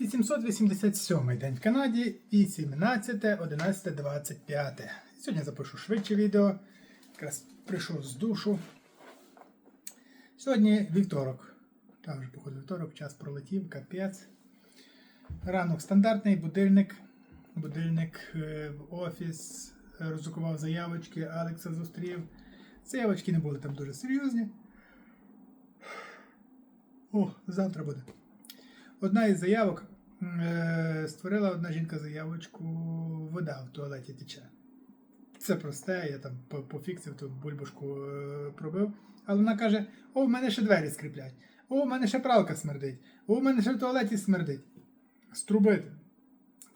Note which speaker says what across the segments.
Speaker 1: 887 день в Канаді, 18, 11, 25. Сьогодні запишу швидше відео. Якраз прийшов з душу. Сьогодні вівторок. Та вже походу вівторок, час пролетів, капець. Ранок стандартний, будильник. Будильник е, в офіс, е, роздрукував заявочки, Алекса зустрів. Заявочки не були там дуже серйозні. О, завтра буде. Одна із заявок створила одна жінка заявочку, вода в туалеті тече. Це просте, я там пофіксив ту бульбашку е, пробив. Але вона каже: о, в мене ще двері скріплять, о, в мене ще пралка смердить, о, в мене ще в туалеті смердить. Струбити.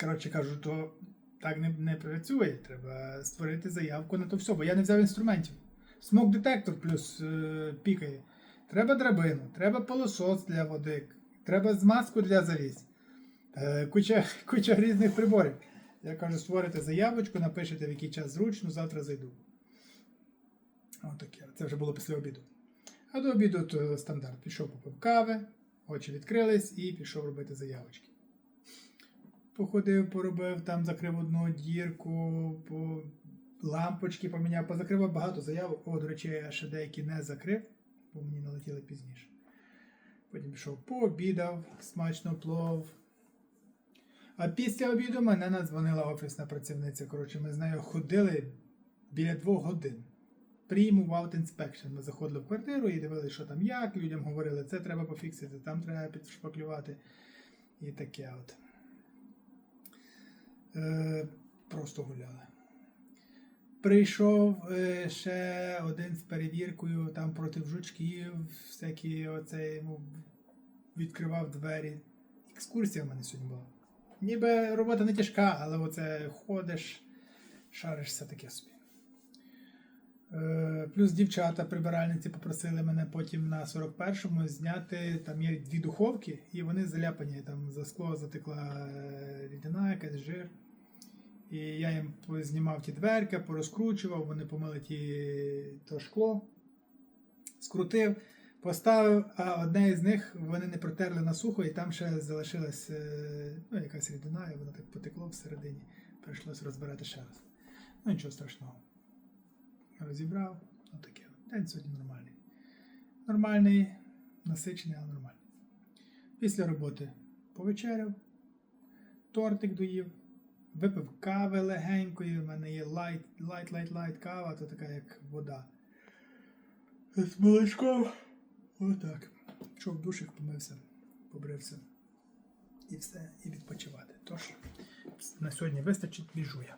Speaker 1: Коротше кажу, то так не, не працює. Треба створити заявку на то все, бо я не взяв інструментів. Смок детектор плюс е, пікає. Треба драбину, треба пилосос для води, треба змазку для завіс. Е, куча, куча різних приборів. Я кажу, створите заявочку, напишете, в який час зручно, завтра зайду. Отаке. Це вже було після обіду. А до обіду то стандарт. Пішов попив кави, очі відкрились і пішов робити заявочки. Походив, поробив, там закрив одну дірку, по лампочки поміняв, позакривав багато заявок. О, до речі, я ще деякі не закрив, бо мені налетіли пізніше. Потім пішов пообідав, смачно плов. А після обіду мене надзвонила офісна працівниця. Коротше, ми з нею ходили біля двох годин. Прийму out inspection. Ми заходили в квартиру і дивилися, що там як. Людям говорили, це треба пофіксити, там треба підшпаклювати. І таке от. Е, просто гуляли. Прийшов е, ще один з перевіркою там проти жучків, всякі оцей ну, відкривав двері. Екскурсія в мене сьогодні була. Ніби робота не тяжка, але оце ходиш, шаришся таке собі. Е, плюс дівчата прибиральниці попросили мене потім на 41-му зняти. Там є дві духовки, і вони заляпані. Там за скло затекла е, рідина, якась жир. І я їм знімав ті дверки, порозкручував, вони помили ті, то шкло, скрутив, поставив, а одне із них вони не протерли на сухо, і там ще залишилась е, ну, якась рідина, і воно так потекло всередині. Прийшлось розбирати ще раз. Ну нічого страшного. Розібрав, отаке. День сьогодні нормальний. Нормальний, насичений, але нормальний. Після роботи повечеряв, тортик доїв. Випив кави легенької, в мене є лайт, лайт, лайт, лайт кава, то така як вода. З молочком. Отак. Пішов в душик, помився, побрився. І все, і відпочивати. Тож, на сьогодні вистачить, біжу я.